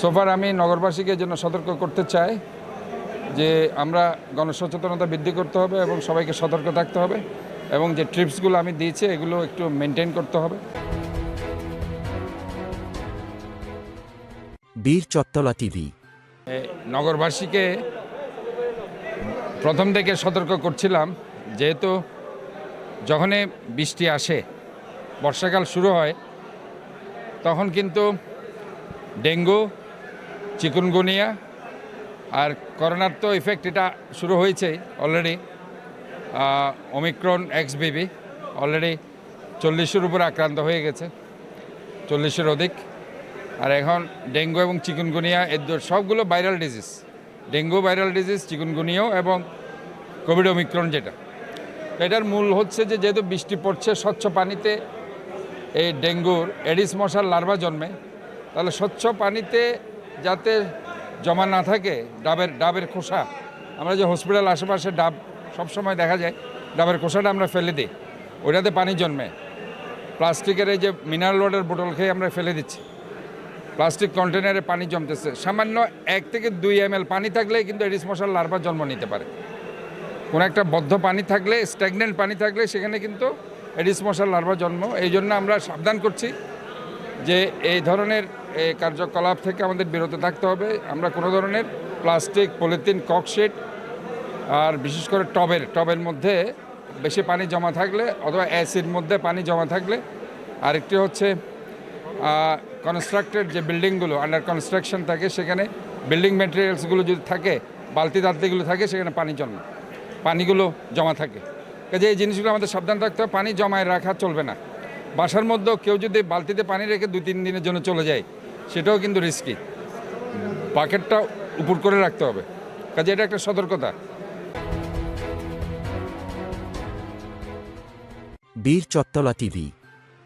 সোফার আমি নগরবাসীকে জন্য সতর্ক করতে চাই যে আমরা গণসচেতনতা বৃদ্ধি করতে হবে এবং সবাইকে সতর্ক থাকতে হবে এবং যে ট্রিপসগুলো আমি দিয়েছি এগুলো একটু মেনটেন করতে হবে। বীর চত্তলা টিভি। নগরবাসীকে প্রথম থেকে সতর্ক করছিলাম যেহেতু যখনই বৃষ্টি আসে বর্ষাকাল শুরু হয় তখন কিন্তু ডেঙ্গু চিকুনগুনিয়া, আর করোনার তো ইফেক্ট এটা শুরু হয়েছে already Omicron X BB already চল্লিশের উপরে আক্রান্ত হয়ে গেছে, চল্লিশের অধিক। আর এখন ডেঙ্গু এবং চিকুনগুনিয়া, এর সবগুলো viral disease dengue viral disease চিকুনগুনিয়াও এবং কোভিড ওমিক্রন যেটা। এটার মূল হচ্ছে যে যেহেতু বৃষ্টি পড়ছে স্বচ্ছ পানিতে, এই ডেঙ্গুর এডিস মশার লার্ভা জন্মে, তাহলে স্বচ্ছ পানিতে যাতে জমা না থাকে ডাবের ডাবের খোসা। আমরা যে হসপিটাল আশেপাশে ডাব সবসময় দেখা যায়, ডাবের খোসাটা আমরা ফেলে দিই। ওইটাতে পানি জন্মে। প্লাস্টিকের এই যে মিনারেল ওয়াটার বোতল খেয়ে আমরা ফেলে দিচ্ছি। প্লাস্টিক কন্টেনারে পানি জমতেছে। সামান্য এক থেকে দুই এম পানি থাকলেই কিন্তু এডিস মশার লার্ভা জন্ম নিতে পারে। কোনো একটা বদ্ধ পানি থাকলে স্ট্যাগনেন্ট পানি থাকলে সেখানে কিন্তু এডিস মশার লার্ভা জন্ম। এই জন্য আমরা সাবধান করছি। যে এই ধরনের কার্যকলাপ থেকে আমাদের বিরত থাকতে হবে। আমরা কোনো ধরনের প্লাস্টিক, পলিথিন, ককশিট আর বিশেষ করে টবের টবের মধ্যে বেশি পানি জমা থাকলে অথবা অ্যাসিড মধ্যে পানি জমা থাকলে। আরেকটি হচ্ছে কনস্ট্রাক্টেড যে বিল্ডিংগুলো আন্ডার কনস্ট্রাকশন থাকে, সেখানে বিল্ডিং ম্যাটেরিয়ালসগুলো যদি থাকে, বালতি দালতিগুলো থাকে, সেখানে পানি জন্মে পানিগুলো জমা থাকে। কাজে এই জিনিসগুলো আমাদের সাবধান থাকতে হবে, পানি জমায় রাখা চলবে না। বাসার মধ্যেও কেউ যদি বালতিতে পানি রেখে দু তিন দিনের জন্য চলে যায়, সেটাও কিন্তু রিস্কি বাকেটটা উপর করে রাখতে হবে। কাজে এটা একটা সতর্কতা। বীর চত্তলা টিভি